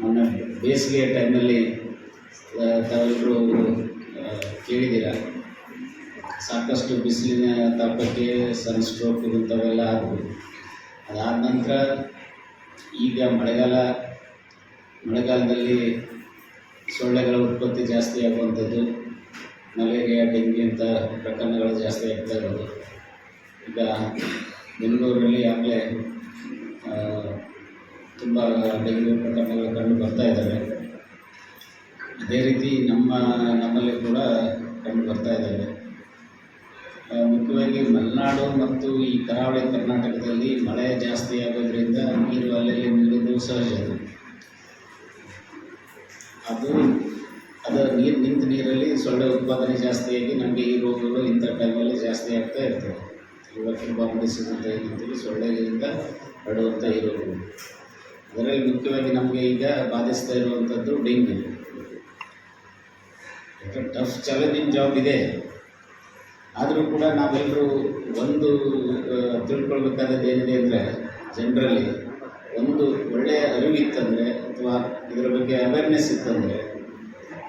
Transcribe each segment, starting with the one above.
ಮೊನ್ನೆ ಬೇಸಿಗೆಯ ಟೈಮಲ್ಲಿ ತಾವೆಲ್ಲರೂ ಕೇಳಿದ್ದೀರ? ಸಾಕಷ್ಟು ಬಿಸಿಲಿನ ತಾಪಕ್ಕೆ ಸನ್ಸ್ಟ್ರೋಕ್ ಇಂಥವೆಲ್ಲ ಆದವು ಅದಾದ ನಂತರ ಈಗ ಮಳೆಗಾಲ, ಮಳೆಗಾಲದಲ್ಲಿ ಸೊಳ್ಳೆಗಳ ಉತ್ಪತ್ತಿ ಜಾಸ್ತಿ ಆಗುವಂಥದ್ದು ಮಲೇರಿಯಾ ಡೆಂಗ್ಯೂ ಅಂತ ಪ್ರಕರಣಗಳು ಜಾಸ್ತಿ ಆಗ್ತಾ ಇರೋದು. ಈಗ ಬೆಂಗಳೂರಲ್ಲಿ ಆಗಲೇ ತುಂಬ ಡೆಂಗ್ಯೂ ಪ್ರಕರಣಗಳು ಕಂಡು ಬರ್ತಾ ಇದ್ದಾವೆ. ಅದೇ ರೀತಿ ನಮ್ಮ, ನಮ್ಮಲ್ಲಿ ಕೂಡ ಕಂಡು ಬರ್ತಾ ಇದ್ದಾವೆ. ಮುಖ್ಯವಾಗಿ ಮಲೆನಾಡು ಮತ್ತು ಈ ಕರಾವಳಿ ಕರ್ನಾಟಕದಲ್ಲಿ ಮಳೆ ಜಾಸ್ತಿ ಆಗೋದ್ರಿಂದ ನೀರು ಅಲ್ಲಲ್ಲಿ ನಿಲ್ಲೋದು ಸಹಜ. ಅದು ಅದು ನೀರು ನಿಂತ ನೀರಲ್ಲಿ ಸೊಳ್ಳೆ ಉತ್ಪಾದನೆ ಜಾಸ್ತಿಯಾಗಿ ನಮಗೆ ಈ ರೋಗಗಳು ಇಂಥ ಟೈಮಲ್ಲಿ ಜಾಸ್ತಿ ಆಗ್ತಾ ಇರ್ತವೆ. ಇವತ್ತಿನ ತುಂಬ ಅಂತ ಏನಂತೀವಿ ಸೊಳ್ಳೆಗಳಿಂದ ಹರಡುವಂಥ ಈ ರೋಗಗಳು. ಅದರಲ್ಲಿ ಮುಖ್ಯವಾಗಿ ನಮಗೆ ಈಗ ಬಾಧಿಸ್ತಾ ಇರುವಂಥದ್ದು ಡೆಂಗ್ಯೂ. ಟಫ್ ಚಾಲೆಂಜಿಂಗ್ ಜಾಬ್ ಇದೆ. ಆದರೂ ಕೂಡ ನಾವೆಲ್ಲರೂ ಒಂದು ತಿಳ್ಕೊಳ್ಬೇಕಾದದ್ದು ಏನಿದೆ ಅಂದರೆ, ಜನರಲ್ಲಿ ಒಂದು ಒಳ್ಳೆಯ ಅರಿವಿತ್ತಂದರೆ, ಅಥವಾ ಇದರ ಬಗ್ಗೆ ಅವೇರ್ನೆಸ್ ಇತ್ತಂದರೆ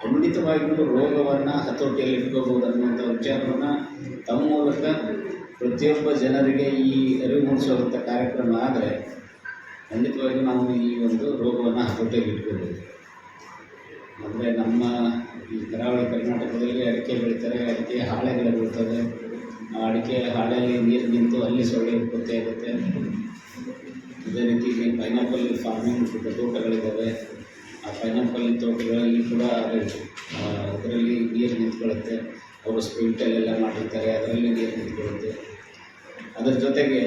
ಖಂಡಿತವಾಗಿಯೂ ರೋಗವನ್ನು ಹತೋಟಿಯಲ್ಲಿ ಇಟ್ಕೋಬೋದು ಅನ್ನುವಂಥ ವಿಚಾರವನ್ನು ತಮ್ಮ ಮೂಲಕ ಪ್ರತಿಯೊಬ್ಬ ಜನರಿಗೆ ಈ ಅರಿವು ಮೂಡಿಸುವಂಥ ಕಾರ್ಯಕ್ರಮ ಆದರೆ ಖಂಡಿತವಾಗಿ ನಾವು ಈ ಒಂದು ರೋಗವನ್ನು ಹತೋಟಿಯಲ್ಲಿ ಇಟ್ಕೋಬೋದು ಅಂದರೆ ನಮ್ಮ ಈ ಕರಾವಳಿ ಕರ್ನಾಟಕದಲ್ಲಿ ಅಡಿಕೆ ಬೆಳೀತಾರೆ, ಅಡಿಕೆ ಹಾಳೆಗಳು ಬೀಳ್ತವೆ. ಆ ಅಡಿಕೆ ಹಾಳೆಯಲ್ಲಿ ನೀರು ನಿಂತು ಅಲ್ಲಿ ಸೊಳ್ಳೆ ಉತ್ಪತ್ತಿ ಆಗುತ್ತೆ. ಅದೇ ರೀತಿ ಪೈನಾಪಲ್ ಫಾರ್ಮಿಂಗ್ ತೋಟಗಳಿದ್ದಾವೆ. ಆ ಪೈನಾಪಲ್ ತೋಟಗಳಲ್ಲಿ ಕೂಡ ಅದರಲ್ಲಿ ನೀರು ನಿಂತ್ಕೊಳ್ಳುತ್ತೆ. ಅವರು ಸ್ಪ್ರಿಂಟಲ್ಲೆಲ್ಲ ಮಾಡಿರ್ತಾರೆ, ಅದರಲ್ಲಿ ನೀರು ನಿಂತ್ಕೊಳ್ಳುತ್ತೆ. ಅದರ ಜೊತೆಗೆ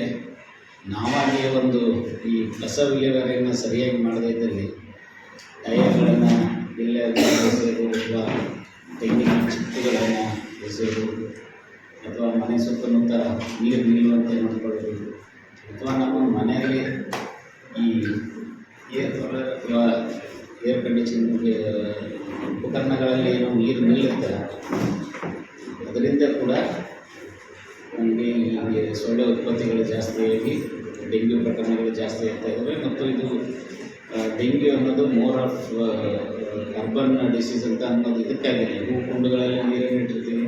ನಾವಾಗಿಯೇ ಒಂದು ಈ ಕಸ ವಿಲೇವಾರಿಯನ್ನು ಸರಿಯಾಗಿ ಮಾಡದೇ ಇದ್ದಲ್ಲಿ ಟೈರ್ಗಳನ್ನು ಇಲ್ಲೇ ಅಥವಾ ತೆಂಗಿನ ಚಿಪ್ಪುಗಳನ್ನು ಎಸೆಯೋದು ಅಥವಾ ಮನೆ ಸುತ್ತಮುತ್ತ ನೀರು ನಿಲ್ಲುವಂತೆ ನೋಡಿಕೊಳ್ಳೋದು ಅಥವಾ ನಮ್ಮ ಮನೆಯಲ್ಲಿ ಈ ಏರ್ ಕೂಲರ್ ಅಥವಾ ಕಂಡೀಷನಿಂಗ್ ಉಪಕರಣಗಳಲ್ಲಿ ಏನೋ ನೀರು ನಿಲ್ಲುತ್ತೆ ಅದರಿಂದ ಕೂಡ ನಮಗೆ ಇಲ್ಲಿ ಸೊಳ್ಳೆ ಉತ್ಪತ್ತಿಗಳು ಜಾಸ್ತಿಯಾಗಿ ಡೆಂಗ್ಯು ಪ್ರಕರಣಗಳು ಜಾಸ್ತಿ ಆಗ್ತಾ ಇದ್ದಾವೆ ಮತ್ತು ಇದು ಡೆಂಗ್ಯು ಅನ್ನೋದು ಮೋರ್ ಆಫ್ ಅರ್ಬನ್ ಡಿಸೀಸ್ ಅಂತ ಅನ್ನೋದು ಇದಕ್ಕಾಗಿದೆ ಹೂ ಕುಂಡುಗಳಲ್ಲಿ ನೀರನ್ನು ಇಟ್ಟಿರ್ತೀವಿ.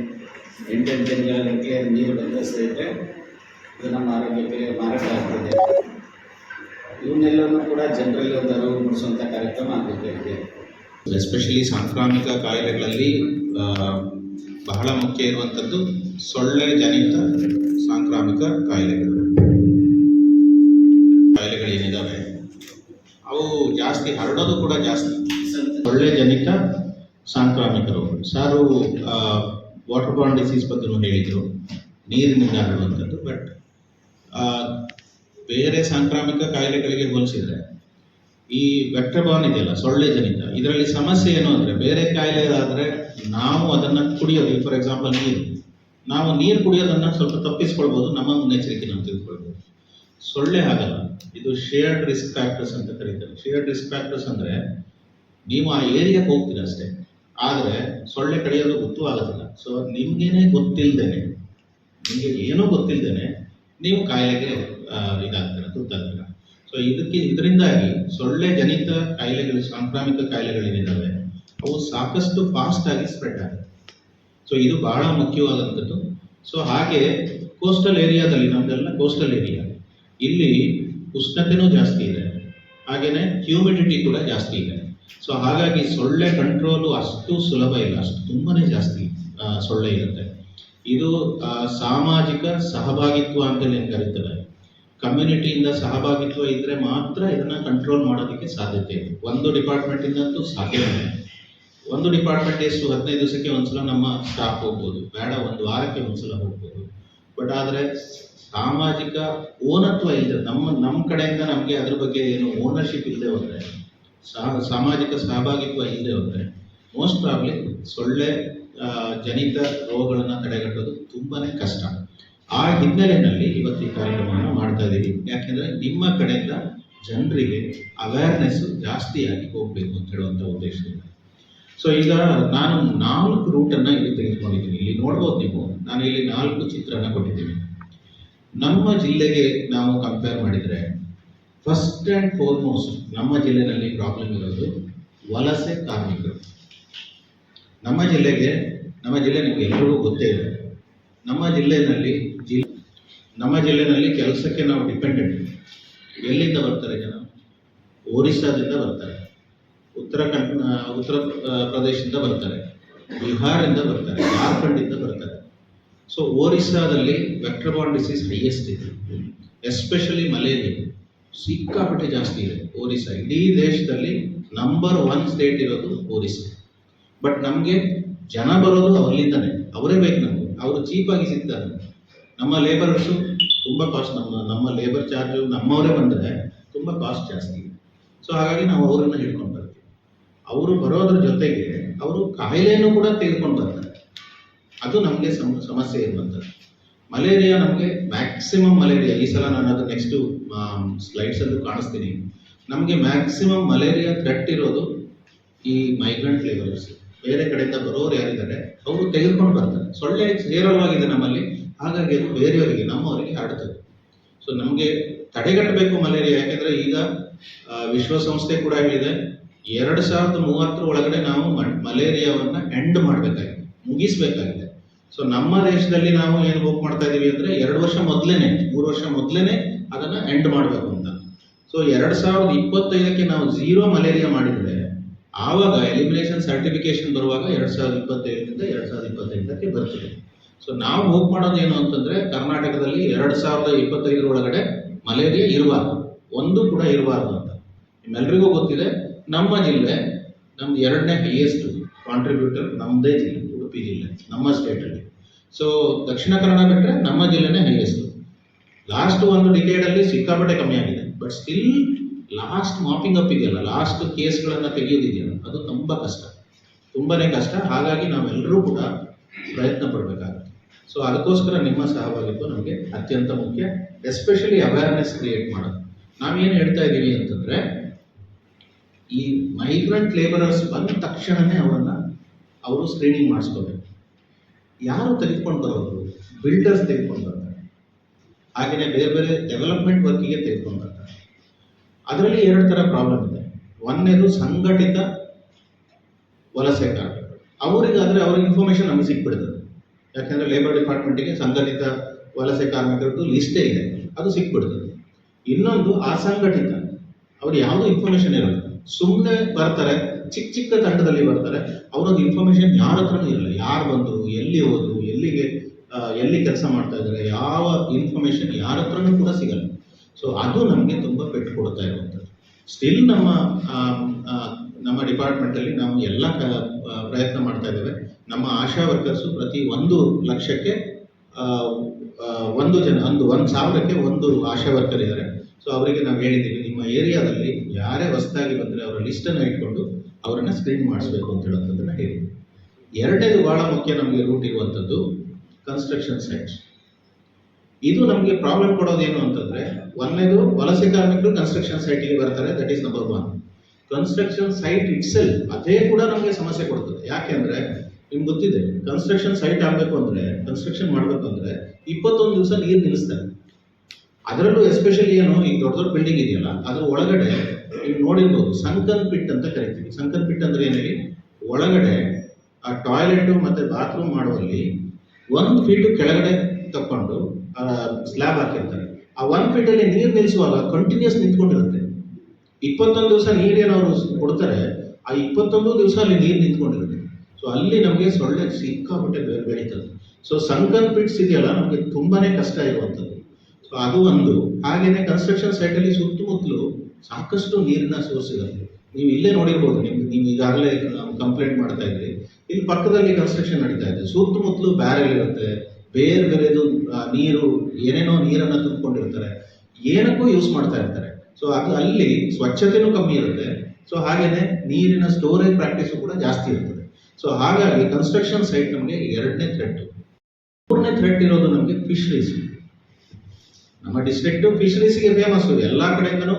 ಎಂಟೆಂಟು ದಿನಗಳಲ್ಲಿ ನೀರು ಬಂಧಿಸ್ತಾ ಇದ್ದರೆ ಇದು ನಮ್ಮ ಆರೋಗ್ಯಕ್ಕೆ ಮಾರಕ ಆಗ್ತದೆ. ಇವನ್ನೆಲ್ಲವೂ ಕೂಡ ಜನರಲ್ಲಿ ಒಂದು ಅರಿವು ಮೂಡಿಸುವಂಥ ಕಾರ್ಯಕ್ರಮ ಆಗಬೇಕಾಗಿದೆ ಎಸ್ಪೆಷಲಿ ಸಾಂಕ್ರಾಮಿಕ ಕಾಯಿಲೆಗಳಲ್ಲಿ ಬಹಳ ಮುಖ್ಯ ಇರುವಂಥದ್ದು ಸೊಳ್ಳೆ ಜನಿತ ಸಾಂಕ್ರಾಮಿಕ ಕಾಯಿಲೆಗಳು. ಕಾಯಿಲೆಗಳೇನಿದ್ದಾವೆ ಅವು ಜಾಸ್ತಿ ಹರಡೋದು ಕೂಡ ಜಾಸ್ತಿ. ಸೊಳ್ಳೆ ಜನಿತ ಸಾಂಕ್ರಾಮಿಕ ರೋಗಗಳು ಸಾರು ವಾಟರ್ ಬಾರ್ನ್ ಡಿಸೀಸ್ ಬಗ್ಗೆನೂ ಹೇಳಿದರು. ನೀರಿನಿಂದ ಹರಡುವಂಥದ್ದು ಬಟ್ ಬೇರೆ ಸಾಂಕ್ರಾಮಿಕ ಕಾಯಿಲೆಗಳಿಗೆ ಹೋಲಿಸಿದರೆ ಈ ವೆಕ್ಟರ್ಬಾನ್ ಇದೆಯಲ್ಲ, ಸೊಳ್ಳೆ ಜನಿತ, ಇದರಲ್ಲಿ ಸಮಸ್ಯೆ ಏನು ಅಂದರೆ ಬೇರೆ ಕಾಯಿಲೆ ಆದರೆ ನಾವು ಅದನ್ನು ಕುಡಿಯೋದು. ಫಾರ್ ಎಕ್ಸಾಂಪಲ್ ನೀರು. ನಾವು ನೀರು ಕುಡಿಯೋದನ್ನು ಸ್ವಲ್ಪ ತಪ್ಪಿಸ್ಕೊಳ್ಬೋದು, ನಮ್ಮ ಮುನ್ನೆಚ್ಚರಿಕೆ ನಾವು ತಿಳ್ಕೊಳ್ಬೋದು. ಸೊಳ್ಳೆ ಆಗಲ್ಲ ಇದು ಶೇರ್ಡ್ ರಿಸ್ಕ್ ಫ್ಯಾಕ್ಟರ್ಸ್ ಅಂತ ಕರೀತಾರೆ. ಶೇರ್ಡ್ ರಿಸ್ಕ್ ಫ್ಯಾಕ್ಟರ್ಸ್ ಅಂದರೆ ನೀವು ಆ ಏರಿಯಾಗೆ ಹೋಗ್ತೀರ ಅಷ್ಟೇ. ಆದರೆ ಸೊಳ್ಳೆ ಕಡಿಯೋದು ಗೊತ್ತೂ ಆಗೋದಿಲ್ಲ. ಸೊ ನಿಮಗೇನೆ ಗೊತ್ತಿಲ್ಲದೇನೆ ನಿಮಗೆ ಏನೂ ಗೊತ್ತಿಲ್ಲದೇನೆ ನೀವು ಕಾಯಿಲೆಗೆ ಇದಾಗ್ತೀರ ತುತ್ತಾಗ್ತೀರ ಸೊ ಇದಕ್ಕೆ, ಇದರಿಂದಾಗಿ ಸೊಳ್ಳೆ ಜನಿತ ಕಾಯಿಲೆಗಳು, ಸಾಂಕ್ರಾಮಿಕ ಕಾಯಿಲೆಗಳೇನಿದ್ದಾವೆ ಅವು ಸಾಕಷ್ಟು ಫಾಸ್ಟ್ ಆಗಿ ಸ್ಪ್ರೆಡ್ ಆಗುತ್ತೆ. ಸೊ ಇದು ಬಹಳ ಮುಖ್ಯವಾದಂಥದ್ದು. ಸೊ ಹಾಗೆ ಕೋಸ್ಟಲ್ ಏರಿಯಾದಲ್ಲಿ ನಮ್ದೆಲ್ಲ ಕೋಸ್ಟಲ್ ಏರಿಯಾ ಇಲ್ಲಿ ಉಷ್ಣತೆನೂ ಜಾಸ್ತಿ ಇದೆ. ಹಾಗೇನೆ ಹ್ಯೂಮಿಡಿಟಿ ಕೂಡ ಜಾಸ್ತಿ ಇದೆ. ಸೊ ಹಾಗಾಗಿ ಸೊಳ್ಳೆ ಕಂಟ್ರೋಲು ಅಷ್ಟು ಸುಲಭ ಇಲ್ಲ. ಅಷ್ಟು ತುಂಬಾನೇ ಜಾಸ್ತಿ ಸೊಳ್ಳೆ ಇರುತ್ತೆ. ಇದು ಸಾಮಾಜಿಕ ಸಹಭಾಗಿತ್ವ ಅಂತಲೇ ಕರೀತಾರೆ. ಕಮ್ಯುನಿಟಿಯಿಂದ ಸಹಭಾಗಿತ್ವ ಇದ್ರೆ ಮಾತ್ರ ಇದನ್ನ ಕಂಟ್ರೋಲ್ ಮಾಡೋದಕ್ಕೆ ಸಾಧ್ಯತೆ ಇದೆ. ಒಂದು ಡಿಪಾರ್ಟ್ಮೆಂಟ್ ಇಂದಂತೂ ಸಾಧ್ಯವೇ. ಒಂದು ಡಿಪಾರ್ಟ್ಮೆಂಟ್ ಎಷ್ಟು ಹದಿನೈದು ದಿವಸಕ್ಕೆ ಒಂದ್ಸಲ ನಮ್ಮ ಸ್ಟಾಫ್ ಹೋಗ್ಬೋದು, ಬೇಡ ಒಂದು ವಾರಕ್ಕೆ ಒಂದ್ಸಲ ಹೋಗ್ಬೋದು. ಬಟ್ ಆದರೆ ಸಾಮಾಜಿಕ ಓನತ್ವ ಇಲ್ಲದೆ ನಮ್ಮ ನಮ್ಮ ಕಡೆಯಿಂದ ನಮಗೆ ಅದ್ರ ಬಗ್ಗೆ ಏನು ಓನರ್ಶಿಪ್ ಇಲ್ಲದೆ ಹೋದರೆ ಸಾಮಾಜಿಕ ಸಹಭಾಗಿತ್ವ ಇಲ್ಲದೆ ಹೋದ್ರೆ ಮೋಸ್ಟ್ ಪ್ರಾಬ್ಲಿ ಸೊಳ್ಳೆ ಜನಿತ ರೋಗಗಳನ್ನು ತಡೆಗಟ್ಟೋದು ತುಂಬಾನೇ ಕಷ್ಟ. ಆ ಹಿನ್ನೆಲೆಯಲ್ಲಿ ಇವತ್ತು ಈ ಕಾರ್ಯಕ್ರಮವನ್ನು ಮಾಡ್ತಾ ಇದ್ದೀವಿ ಯಾಕೆಂದ್ರೆ ನಿಮ್ಮ ಕಡೆಯಿಂದ ಜನರಿಗೆ ಅವೇರ್ನೆಸ್ ಜಾಸ್ತಿಯಾಗಿ ಹೋಗಬೇಕು ಅಂತ ಹೇಳುವಂಥ ಉದ್ದೇಶದಿಂದ. ಸೊ ಈಗ ನಾನು ನಾಲ್ಕು ರೂಟನ್ನು ಇಲ್ಲಿ ತೆಗೆದುಕೊಂಡಿದ್ದೀನಿ. ಇಲ್ಲಿ ನೋಡ್ಬೋದು ನೀವು. ನಾನು ಇಲ್ಲಿ ನಾಲ್ಕು ಚಿತ್ರನ ಕೊಟ್ಟಿದ್ದೀನಿ. ನಮ್ಮ ಜಿಲ್ಲೆಗೆ ನಾವು ಕಂಪೇರ್ ಮಾಡಿದರೆ ಫಸ್ಟ್ ಆ್ಯಂಡ್ ಫೋರ್ಮೋಸ್ಟ್ ನಮ್ಮ ಜಿಲ್ಲೆಯಲ್ಲಿ ಪ್ರಾಬ್ಲಮ್ ಇರೋದು ವಲಸೆ ಕಾರ್ಮಿಕರು. ನಮ್ಮ ಜಿಲ್ಲೆಗೆ, ನಮ್ಮ ಜಿಲ್ಲೆ ನಿಮಗೆ ಎಲ್ಲರಿಗೂ ಗೊತ್ತೇ ಇದೆ. ನಮ್ಮ ಜಿಲ್ಲೆಯಲ್ಲಿ ಜಿಲ್ ನಮ್ಮ ಜಿಲ್ಲೆಯಲ್ಲಿ ಕೆಲಸಕ್ಕೆ ನಾವು ಡಿಪೆಂಡೆಂಟ್ ಎಲ್ಲಿಂದ ಬರ್ತಾರೆ ಜನ? ಒರಿಸ್ಸಾದಿಂದ ಬರ್ತಾರೆ. ಉತ್ತರ ಉತ್ತರ ಪ್ರದೇಶದಿಂದ ಬರ್ತಾರೆ. ಬಿಹಾರಿಂದ ಬರ್ತಾರೆ. ಜಾರ್ಖಂಡಿಂದ ಬರ್ತಾರೆ. ಸೊ ಒರಿಸ್ಸಾದಲ್ಲಿ ವೆಕ್ಟ್ರಬಾನ್ ಡಿಸೀಸ್ ಹೈಯೆಸ್ಟ್ ಇದೆ. ಎಸ್ಪೆಷಲಿ ಮಲೇರಿಯಾ ಸಿಕ್ಕಾಪಟ್ಟೆ ಜಾಸ್ತಿ ಇದೆ ಒರಿಸ್ಸಾ. ಇಡೀ ದೇಶದಲ್ಲಿ ನಂಬರ್ ಒನ್ ಸ್ಟೇಟ್ ಇರೋದು ಒರಿಸ್ಸಾ. ಬಟ್ ನಮಗೆ ಜನ ಬರೋದು ಅಲ್ಲಿಂದಾನೆ ಅವರೇ ಬೇಕು ನಮಗೆ. ಅವರು ಚೀಪಾಗಿ ಸಿಗ್ತಾರೆ. ನಮ್ಮ ಲೇಬರ್ಸು ತುಂಬ ಕಾಸ್ಟ್ ನಮ್ಮ ನಮ್ಮ ಲೇಬರ್ ಚಾರ್ಜು ನಮ್ಮವರೇ ಬಂದರೆ ತುಂಬ ಕಾಸ್ಟ್ ಜಾಸ್ತಿ. ಸೊ ಹಾಗಾಗಿ ನಾವು ಅವರನ್ನು ಹಿಡ್ಕೊಂಡು ಬರ್ತೀವಿ. ಅವರು ಬರೋದ್ರ ಜೊತೆಗೆ ಅವರು ಕಾಯಿಲೆಯನ್ನು ಕೂಡ ತೆಗೆದುಕೊಂಡು ಬರ್ತಾರೆ. ಅದು ನಮಗೆ ಸಮ, ಸಮಸ್ಯೆ ಇರುವಂಥದ್ದು. ಮಲೇರಿಯಾ ನಮಗೆ ಮ್ಯಾಕ್ಸಿಮಮ್ ಮಲೇರಿಯಾ, ಈ ಸಲ ನಾನು ಅದು ನೆಕ್ಸ್ಟು ಸ್ಲೈಡ್ಸಲ್ಲೂ ಕಾಣಿಸ್ತೀನಿ. ನಮಗೆ ಮ್ಯಾಕ್ಸಿಮಮ್ ಮಲೇರಿಯಾ ಥ್ರೆಟ್ ಇರೋದು ಈ ಮೈಗ್ರೆಂಟ್ ಲೇಬರ್ಸ್ ಬೇರೆ ಕಡೆಯಿಂದ ಬರೋರು ಯಾರಿದ್ದಾರೆ, ಅವರು ತೆಗೆದುಕೊಂಡು ಬರ್ತಾರೆ. ಸೊಳ್ಳೆ ಹೇರಳವಾಗಿದೆ ನಮ್ಮಲ್ಲಿ. ಹಾಗಾಗಿ ಅದು ಬೇರೆಯವರಿಗೆ, ನಮ್ಮವರಿಗೆ ಹರಡ್ತದೆ. ಸೊ ನಮಗೆ ತಡೆಗಟ್ಟಬೇಕು ಮಲೇರಿಯಾ, ಯಾಕೆಂದರೆ ಈಗ ವಿಶ್ವಸಂಸ್ಥೆ ಕೂಡ ಹೇಳಿದೆ, ಎರಡು ಸಾವಿರದ ಮೂವತ್ತರ ಒಳಗಡೆ ನಾವು ಮಲೇರಿಯಾವನ್ನು ಎಂಡ್ ಮಾಡಬೇಕಾಗಿದೆ, ಮುಗಿಸಬೇಕಾಗಿದೆ. ಸೊ ನಮ್ಮ ದೇಶದಲ್ಲಿ ನಾವು ಏನು ಹೋಪ್ ಮಾಡ್ತಾ ಇದ್ದೀವಿ ಅಂದ್ರೆ, ಎರಡು ವರ್ಷ ಮೊದಲೇನೆ, ಮೂರು ವರ್ಷ ಮೊದಲೇನೆ ಅದನ್ನ ಎಂಡ್ ಮಾಡಬೇಕು ಅಂತ. ಸೊ ಎರಡು ಸಾವಿರದ ಇಪ್ಪತ್ತೈದಕ್ಕೆ ನಾವು ಝೀರೋ ಮಲೇರಿಯಾ ಮಾಡಿದ್ರೆ, ಆವಾಗ ಎಲಿಮಿನೇಷನ್ ಸರ್ಟಿಫಿಕೇಶನ್ ಬರುವಾಗ ಎರಡು ಸಾವಿರದ ಇಪ್ಪತ್ತೈದರಿಂದ ಎರಡು ಸಾವಿರದ ಇಪ್ಪತ್ತೆಂಟಕ್ಕೆ ಬರ್ತದೆ. ಸೊ ನಾವು ಹೋಗ್ ಮಾಡೋದು ಏನು ಅಂತಂದ್ರೆ, ಕರ್ನಾಟಕದಲ್ಲಿ ಎರಡ್ ಸಾವಿರದ ಇಪ್ಪತ್ತೈದರ ಒಳಗಡೆ ಮಲೇರಿಯಾ ಇರಬಾರ್ದು. ಒಂದು ಕೂಡ ಇರಬಾರ್ದು ಅಂತ. ನಿಮ್ಮೆಲ್ರಿಗೂ ಗೊತ್ತಿದೆ, ನಮ್ಮ ಜಿಲ್ಲೆ, ನಮ್ದು ಎರಡನೇ ಹೈಯೆಸ್ಟ್ ಕಾಂಟ್ರಿಬ್ಯೂಟರ್ ನಮ್ಮದೇ ಜಿಲ್ಲೆ, ಉಡುಪಿ ಜಿಲ್ಲೆ, ನಮ್ಮ ಸ್ಟೇಟಲ್ಲಿ ಸೊ ದಕ್ಷಿಣ ಕನ್ನಡ ಬಿಟ್ಟರೆ ನಮ್ಮ ಜಿಲ್ಲೆನೇ ಹೈಯೆಸ್ಟ್ ಲಾಸ್ಟ್ ಒಂದು ಡಿಕೇಡಲ್ಲಿ ಸಿಕ್ಕಾಪಟ್ಟೆ ಕಮ್ಮಿ ಆಗಿದೆ. But still last mapping up ಇದೆಯಲ್ಲ ಲಾಸ್ಟ್ ಕೇಸ್ಗಳನ್ನು ತೆಗೆಯೋದಿದೆಯಲ್ಲ, ಅದು ತುಂಬ ಕಷ್ಟ. ತುಂಬಾನೇ ಕಷ್ಟ. ಹಾಗಾಗಿ ನಾವೆಲ್ಲರೂ ಕೂಡ ಪ್ರಯತ್ನ ಪಡಬೇಕಾಗುತ್ತೆ ಸೊ ಅದಕ್ಕೋಸ್ಕರ ನಿಮ್ಮ ಸಹಭಾಗಿತ್ವ ನಮಗೆ ಅತ್ಯಂತ ಮುಖ್ಯ ಎಸ್ಪೆಷಲಿ ಅವೇರ್ನೆಸ್ ಕ್ರಿಯೇಟ್ ಮಾಡೋದು. ನಾವೇನು ಹೇಳ್ತಾ ಇದ್ದೀವಿ ಅಂತಂದರೆ, ಈ ಮೈಗ್ರೆಂಟ್ ಲೇಬರರ್ಸ್ ಬಂದ ತಕ್ಷಣವೇ ಅವರನ್ನು ಅವರು ಸ್ಕ್ರೀನಿಂಗ್ ಮಾಡಿಸ್ಕೋಬೇಕು. ಯಾರು ತೆಗೆದುಕೊಂಡು ಬರೋದು ಬಿಲ್ಡರ್ಸ್ ತೆಗೆದುಕೊಂಡು ಬರ್ತಾರೆ ಹಾಗೆಯೇ ಬೇರೆ ಬೇರೆ ಡೆವಲಪ್ಮೆಂಟ್ ವರ್ಕಿಗೆ ತೆಗೆದುಕೊಂಡು ಬರ್ತಾರೆ ಅದರಲ್ಲಿ ಎರಡು ಥರ ಪ್ರಾಬ್ಲಮ್ ಇದೆ. ಒಂದನೇದು ಸಂಘಟಿತ ವಲಸೆ ಕಾರ್ಮಿಕರು ಅವರಿಗಾದರೆ ಅವ್ರ ಇನ್ಫಾರ್ಮೇಷನ್ ನಮಗೆ ಸಿಕ್ಬಿಡ್ತದೆ ಯಾಕೆಂದ್ರೆ ಲೇಬರ್ ಡಿಪಾರ್ಟ್ಮೆಂಟಿಗೆ ಸಂಘಟಿತ ವಲಸೆ ಕಾರ್ಮಿಕರದ್ದು ಲಿಸ್ಟೇ ಇದೆ. ಅದು ಸಿಕ್ಬಿಡ್ತದೆ ಇನ್ನೊಂದು ಅಸಂಘಟಿತ. ಅವ್ರು ಯಾವುದೂ ಇನ್ಫಾರ್ಮೇಶನ್ ಇರಲ್ಲ. ಸುಮ್ಮನೆ ಬರ್ತಾರೆ, ಚಿಕ್ಕ ಚಿಕ್ಕ ತಂಡದಲ್ಲಿ ಬರ್ತಾರೆ. ಅವ್ರದ್ದು ಇನ್ಫಾರ್ಮೇಶನ್ ಯಾರ ಹತ್ರನೂ ಇರಲ್ಲ. ಯಾರು ಬಂದರು, ಎಲ್ಲಿ ಹೋದರು, ಎಲ್ಲಿಗೆ ಎಲ್ಲಿ ಕೆಲಸ ಮಾಡ್ತಾ ಇದ್ದಾರೆ, ಯಾವ ಇನ್ಫಾರ್ಮೇಶನ್ ಯಾರ ಹತ್ರನೂ ಕೂಡ ಸಿಗಲ್ಲ. ಸೊ ಅದು ನಮಗೆ ತುಂಬ ಪೆಟ್ಟು ಕೊಡ್ತಾ ಇರುವಂಥದ್ದು. ಸ್ಟಿಲ್ ನಮ್ಮ ನಮ್ಮ ಡಿಪಾರ್ಟ್ಮೆಂಟಲ್ಲಿ ನಾವು ಎಲ್ಲ ಪ್ರಯತ್ನ ಮಾಡ್ತಾ ಇದ್ದೇವೆ. ನಮ್ಮ ಆಶಾ ವರ್ಕರ್ಸು ಪ್ರತಿ ಒಂದು ಲಕ್ಷಕ್ಕೆ ಒಂದು ಜನ, ಒಂದು ಒಂದು ಸಾವಿರಕ್ಕೆ ಒಂದು ಆಶಾ ವರ್ಕರ್ ಇದ್ದಾರೆ. ಸೊ ಅವರಿಗೆ ನಾವು ಹೇಳಿದ್ದೀವಿ, ನಿಮ್ಮ ಏರಿಯಾದಲ್ಲಿ ಯಾರೇ ಹೊಸದಾಗಿ ಬಂದರೆ ಅವರ ಲಿಸ್ಟನ್ನು ಇಟ್ಕೊಂಡು ಅವರನ್ನು ಸ್ಕ್ರೀನ್ ಮಾಡಿಸ್ಬೇಕು ಅಂತ ಹೇಳುವಂಥದ್ದನ್ನು ಹೇಳಿದ್ವಿ ಎರಡನೇದು ಭಾಳ ಮುಖ್ಯ ನಮಗೆ ರೂಟ್ ಇರುವಂಥದ್ದು ಕನ್ಸ್ಟ್ರಕ್ಷನ್ ಸೈಟ್ಸ್ ಇದು ನಮಗೆ ಪ್ರಾಬ್ಲಮ್ ಕೊಡೋದೇನು ಅಂತಂದರೆ, ಒಂದನೇದು ವಲಸೆ ಕಾರ್ಮಿಕರು ಕನ್ಸ್ಟ್ರಕ್ಷನ್ ಸೈಟಿಗೆ ಬರ್ತಾರೆ that is number one construction site itself ಅದೇ ಕೂಡ ನಮಗೆ ಸಮಸ್ಯೆ ಕೊಡ್ತದೆ. ಯಾಕೆಂದ್ರೆ ನಿಮ್ಗೆ ಗೊತ್ತಿದೆ ಕನ್ಸ್ಟ್ರಕ್ಷನ್ ಸೈಟ್ ಆಗಬೇಕು ಅಂದ್ರೆ ಕನ್ಸ್ಟ್ರಕ್ಷನ್ ಮಾಡಬೇಕು ಅಂದ್ರೆ ಇಪ್ಪತ್ತೊಂದು ದಿವಸ ನೀರು ನಿಲ್ಲಿಸ್ತಾರೆ. ಅದರಲ್ಲೂ ಎಸ್ಪೆಷಲಿ ಏನು, ಈಗ ದೊಡ್ಡ ದೊಡ್ಡ ಬಿಲ್ಡಿಂಗ್ ಇದೆಯಲ್ಲ, ಅದ್ರ ಒಳಗಡೆ ನೀವು ನೋಡಿರ್ಬೋದು ಸಂಕನ್ ಪಿಟ್ ಅಂತ ಕರಿತೀವಿ. ಸಂಕನ್ ಪಿಟ್ ಅಂದ್ರೆ ಏನೇಳಿ ಒಳಗಡೆ ಆ ಟಾಯ್ಲೆಟ್ ಮತ್ತೆ ಬಾತ್ರೂಮ್ ಮಾಡುವಲ್ಲಿ ಒಂದು ಫೀಟ್ ಕೆಳಗಡೆ ತಕ್ಕೊಂಡು ಸ್ಲ್ಯಾಬ್ ಹಾಕಿರ್ತಾರೆ. ಆ ಒನ್ ಫೀಟ್ ಅಲ್ಲಿ ನೀರು ನಿಲ್ಲಿಸುವಾಗ ಕಂಟಿನ್ಯೂಸ್ ನಿಂತ್ಕೊಂಡಿರುತ್ತೆ. ಇಪ್ಪತ್ತೊಂದು ದಿವಸ ನೀರೇನು ಅವರು ಕೊಡ್ತಾರೆ, ಆ ಇಪ್ಪತ್ತೊಂದು ದಿವಸ ಅಲ್ಲಿ ನೀರು ನಿಂತ್ಕೊಂಡಿರುತ್ತೆ. ಸೊ ಅಲ್ಲಿ ನಮಗೆ ಸೊಳ್ಳೆ ಸಿಕ್ಕಾಬಿಟ್ಟೆ ಬೆಳೀತದೆ. ಸೊ ಸಂಕನ್ ಪಿಟ್ಸ್ ಇದೆಯಲ್ಲ, ನಮಗೆ ತುಂಬಾನೇ ಕಷ್ಟ ಇರುವಂಥದ್ದು. ಸೊ ಅದು ಒಂದು. ಹಾಗೇನೆ ಕನ್ಸ್ಟ್ರಕ್ಷನ್ ಸೈಟಲ್ಲಿ ಸುತ್ತಮುತ್ತಲು ಸಾಕಷ್ಟು ನೀರಿನ ಸೋರ್ಸ್ ಇರುತ್ತೆ ನೀವು ಇಲ್ಲೇ ನೋಡಿರ್ಬೋದು ನಿಮ್ಗೆ ನೀವು ಈಗಾಗಲೇ ಕಂಪ್ಲೇಂಟ್ ಮಾಡ್ತಾ ಇದ್ರಿ ಇಲ್ಲಿ ಪಕ್ಕದಲ್ಲಿ ಕನ್ಸ್ಟ್ರಕ್ಷನ್ ನಡೀತಾ ಇದೆ. ಸುತ್ತಮುತ್ತಲು ಬ್ಯಾರೆಲ್ ಇರುತ್ತೆ ಬೇರೆ, ಬೇರೆದು ನೀರು, ಏನೇನೋ ನೀರನ್ನು ತುಂಬಿಕೊಂಡಿರ್ತಾರೆ. ಏನಕ್ಕೂ ಯೂಸ್ ಮಾಡ್ತಾ ಇರ್ತಾರೆ. ಸೊ ಅದು ಅಲ್ಲಿ ಸ್ವಚ್ಛತೆನೂ ಕಮ್ಮಿ ಇರುತ್ತೆ. ಸೊ ಹಾಗೇನೆ ನೀರಿನ ಸ್ಟೋರೇಜ್ ಪ್ರಾಕ್ಟೀಸು ಕೂಡ ಜಾಸ್ತಿ ಇರ್ತದೆ. ಸೊ ಹಾಗಾಗಿ ಕನ್ಸ್ಟ್ರಕ್ಷನ್ ಸೈಟ್ ನಮಗೆ ಎರಡನೇ ಥ್ರೆಟ್ ಮೂರನೇ ಥ್ರೆಟ್ ಇರೋದು ನಮಗೆ ಫಿಶ್ರೀಸ್ ನಮ್ಮ ಡಿಸ್ಟ್ರಿಕ್ಟು ಫಿಶರೀಸ್ಗೆ ಫೇಮಸ್ ಎಲ್ಲ ಕಡೆಯಿಂದನೂ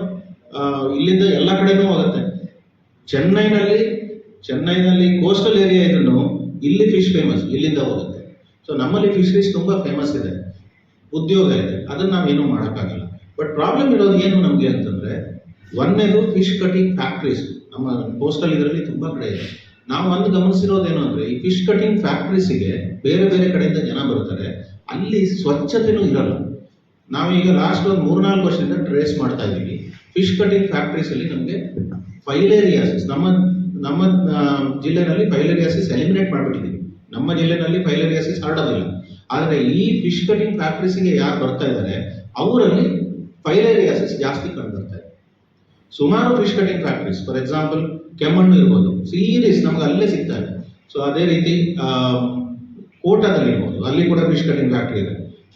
ಇಲ್ಲಿಂದ ಎಲ್ಲ ಕಡೆನೂ ಹೋಗುತ್ತೆ ಚೆನ್ನೈನಲ್ಲಿ ಚೆನ್ನೈನಲ್ಲಿ ಕೋಸ್ಟಲ್ ಏರಿಯಾ ಇದ್ರೂ ಇಲ್ಲಿ ಫಿಶ್ ಫೇಮಸ್ ಇಲ್ಲಿಂದ ಹೋಗುತ್ತೆ. ಸೊ ನಮ್ಮಲ್ಲಿ ಫಿಶ್ರೀಸ್ ತುಂಬ ಫೇಮಸ್ ಇದೆ. ಉದ್ಯೋಗ ಇದೆ. ಅದನ್ನು ನಾವೇನು ಮಾಡೋಕ್ಕಾಗಲ್ಲ. ಬಟ್ ಪ್ರಾಬ್ಲಮ್ ಇರೋದು ಏನು ನಮಗೆ ಅಂತಂದರೆ, ಒಂದನೇದು ಫಿಶ್ ಕಟಿಂಗ್ ಫ್ಯಾಕ್ಟ್ರೀಸ್ ನಮ್ಮ ಕೋಸ್ಟಲ್ ಇದರಲ್ಲಿ ತುಂಬ ಕಡೆ ಇದೆ. ನಾವು ಒಂದು ಗಮನಿಸಿರೋದೇನು ಅಂದರೆ, ಈ ಫಿಶ್ ಕಟಿಂಗ್ ಫ್ಯಾಕ್ಟ್ರೀಸಿಗೆ ಬೇರೆ ಬೇರೆ ಕಡೆಯಿಂದ ಜನ ಬರ್ತಾರೆ ಅಲ್ಲಿ ಸ್ವಚ್ಛತೆನೂ ಇರಲ್ಲ. ನಾವೀಗ ಲಾಸ್ಟ್ ಒಂದು ಮೂರ್ನಾಲ್ಕು ವರ್ಷದಿಂದ ಟ್ರೇಸ್ ಮಾಡ್ತಾ ಇದ್ದೀವಿ. ಫಿಶ್ ಕಟಿಂಗ್ ಫ್ಯಾಕ್ಟ್ರೀಸಲ್ಲಿ ನಮಗೆ ಫೈಲೇರಿಯಾಸಿಸ್ ನಮ್ಮ ನಮ್ಮ ಜಿಲ್ಲೆನಲ್ಲಿ ಫೈಲೇರಿಯಾಸಿಸ್ ಎಲಿಮಿನೇಟ್ ಮಾಡಿಬಿಟ್ಟಿದ್ದೀವಿ. ನಮ್ಮ ಜಿಲ್ಲೆನಲ್ಲಿ ಫೈಲೇರಿಯಾಸಿಸ್ ಹರಡೋದಿಲ್ಲ. ಆದರೆ ಈ ಫಿಶ್ ಕಟಿಂಗ್ ಫ್ಯಾಕ್ಟ್ರೀಸಿಗೆ ಯಾರು ಬರ್ತಾ ಇದ್ದಾರೆ, ಅವರಲ್ಲಿ ಫೈಲೇರಿಯಾಸಿಸ್ ಜಾಸ್ತಿ ಕಂಡು ಬರ್ತಾ ಇದೆ. ಸುಮಾರು fish cutting factories for example Kemmannu ಇರ್ಬೋದು ಸೀರೀಸ್ ನಮ್ಗೆ ಅಲ್ಲೇ ಸಿಗ್ತಾ ಇದೆ. ಸೊ ಅದೇ ರೀತಿ ಕೋಟಾದಲ್ಲಿ ಇರ್ಬೋದು, ಅಲ್ಲಿ ಕೂಡ ಫಿಶ್ ಕಟಿಂಗ್ ಫ್ಯಾಕ್ಟ್ರಿ ಇದೆ.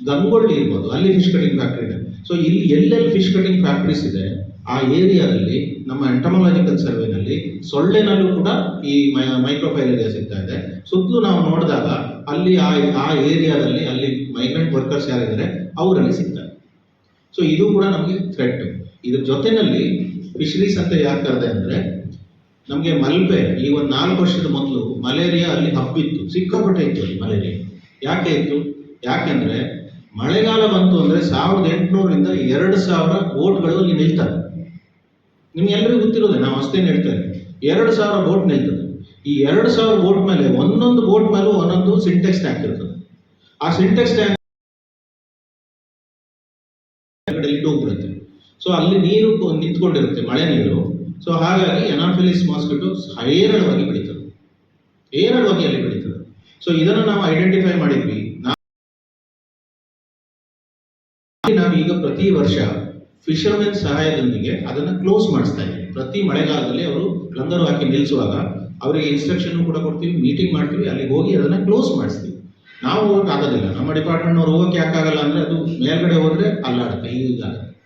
ಗಂಗೊಳ್ಳಿ ಇರ್ಬೋದು, ಅಲ್ಲಿ ಫಿಶ್ ಕಟಿಂಗ್ ಫ್ಯಾಕ್ಟ್ರಿ ಇದೆ. ಸೊ ಇಲ್ಲಿ ಎಲ್ಲೆಲ್ಲಿ ಫಿಶ್ ಕಟಿಂಗ್ ಫ್ಯಾಕ್ಟ್ರೀಸ್ ಇದೆ, ಆ ಏರಿಯಾದಲ್ಲಿ, ನಮ್ಮ ಎಂಟಮಾಲಜಿಕಲ್ ಸರ್ವೆನಲ್ಲಿ ಸೊಳ್ಳೆನಲ್ಲೂ ಕೂಡ ಈ ಮೈಕ್ರೋಫೈಲೇರಿಯಾ ಸಿಗ್ತಾ ಇದೆ. ಸುತ್ತಲೂ ನಾವು ನೋಡಿದಾಗ, ಅಲ್ಲಿ ಆ ಆ ಏರಿಯಾದಲ್ಲಿ, ಅಲ್ಲಿ ಮೈಗ್ರೆಂಟ್ ವರ್ಕರ್ಸ್ ಯಾರಿದ್ದಾರೆ, ಅವರಲ್ಲಿ ಸಿಗ್ತಾರೆ ಸೊ ಇದು ಕೂಡ ನಮಗೆ ಥ್ರೆಟ್ ಇದ್ರ ಜೊತೆನಲ್ಲಿ ಫಿಶರೀಸ್ ಅಂತ ಯಾಕೆ ಕರೆದೆ ಅಂದ್ರೆ, ನಮಗೆ ಮಲ್ಪೆ, ಈ ಒಂದು ನಾಲ್ಕು ವರ್ಷದ ಮೊದಲು ಮಲೇರಿಯಾ ಅಲ್ಲಿ ಹಬ್ಬಿತ್ತು. ಸಿಕ್ಕಾಪಟ್ಟೆ ಇತ್ತು ಅಲ್ಲಿ ಮಲೇರಿಯಾ. ಯಾಕೆ ಇತ್ತು? ಯಾಕೆಂದ್ರೆ ಮಳೆಗಾಲ ಬಂತು ಅಂದ್ರೆ ಸಾವಿರದ ಎಂಟುನೂರಿಂದ ಎರಡು ಸಾವಿರ ಬೋಟ್ಗಳು ಅಲ್ಲಿ ನಿಲ್ತವೆ. ನಿಮ್ಗೆಲ್ಲರಿಗೂ ಗೊತ್ತಿರೋದೆ, ನಾವು ಅಷ್ಟೇ ನಿಲ್ತೇವೆ ಎರಡು ಸಾವಿರ ಬೋಟ್ ನಿಲ್ತದೆ. ಈ ಎರಡು ಸಾವಿರ ಬೋಟ್ ಮೇಲೆ ಒಂದೊಂದು ಬೋಟ್ ಮೇಲೂ ಒಂದೊಂದು ಸಿಂಟೆಕ್ಸ್ ಟ್ಯಾಂಕ್ ಇರ್ತದೆ. ಆ ಸಿಂಟೆಕ್ಸ್ ಟ್ಯಾಂಕ್ ಹೋಗ್ಬಿಡುತ್ತೆ. ಸೊ ಅಲ್ಲಿ ನೀರು ನಿಂತ್ಕೊಂಡಿರುತ್ತೆ, ಮಳೆ ನೀರು. ಸೊ ಹಾಗಾಗಿ ಎನಾಫಿಲಿಸ್ ಮಾಸ್ಕಿಟೋ ಹೇರಳವಾಗಿ ಬೆಳೀತದೆ. ಹೇರಳವಾಗಿ ಅಲ್ಲಿ ಬೆಳೀತದೆ. ಸೊ ಇದನ್ನು ನಾವು ಐಡೆಂಟಿಫೈ ಮಾಡಿದ್ವಿ. ನಾವೀಗ ಪ್ರತಿ ವರ್ಷ ಫಿಶರ್ಮೆನ್ ಸಹಾಯದೊಂದಿಗೆ ಅದನ್ನ ಕ್ಲೋಸ್ ಮಾಡಿಸ್ತಾ ಇದ್ದೀವಿ. ಪ್ರತಿ ಮಳೆಗಾಲದಲ್ಲಿ ಅವರು ಲಂಗರು ಹಾಕಿ ನಿಲ್ಲಿಸುವಾಗ ಅವರಿಗೆ ಇನ್ಸ್ಟ್ರಕ್ಷನ್ ಕೂಡ ಕೊಡ್ತೀವಿ ಮೀಟಿಂಗ್ ಮಾಡ್ತೀವಿ, ಅಲ್ಲಿಗೆ ಹೋಗಿ ಅದನ್ನ ಕ್ಲೋಸ್ ಮಾಡಿಸ್ತೀವಿ. ನಾವು ಹೋಗಕ್ಕೆ ಆಗೋದಿಲ್ಲ ನಮ್ಮ ಡಿಪಾರ್ಟ್ಮೆಂಟ್ ಅವ್ರು ಹೋಗಕ್ಕೆ ಯಾಕಾಗಲ್ಲ ಅಂದರೆ ಅದು ಮೇಲ್ಗಡೆ ಹೋದರೆ ಅಲ್ಲಾಡುತ್ತೆ ಹೀಗಾಗುತ್ತೆ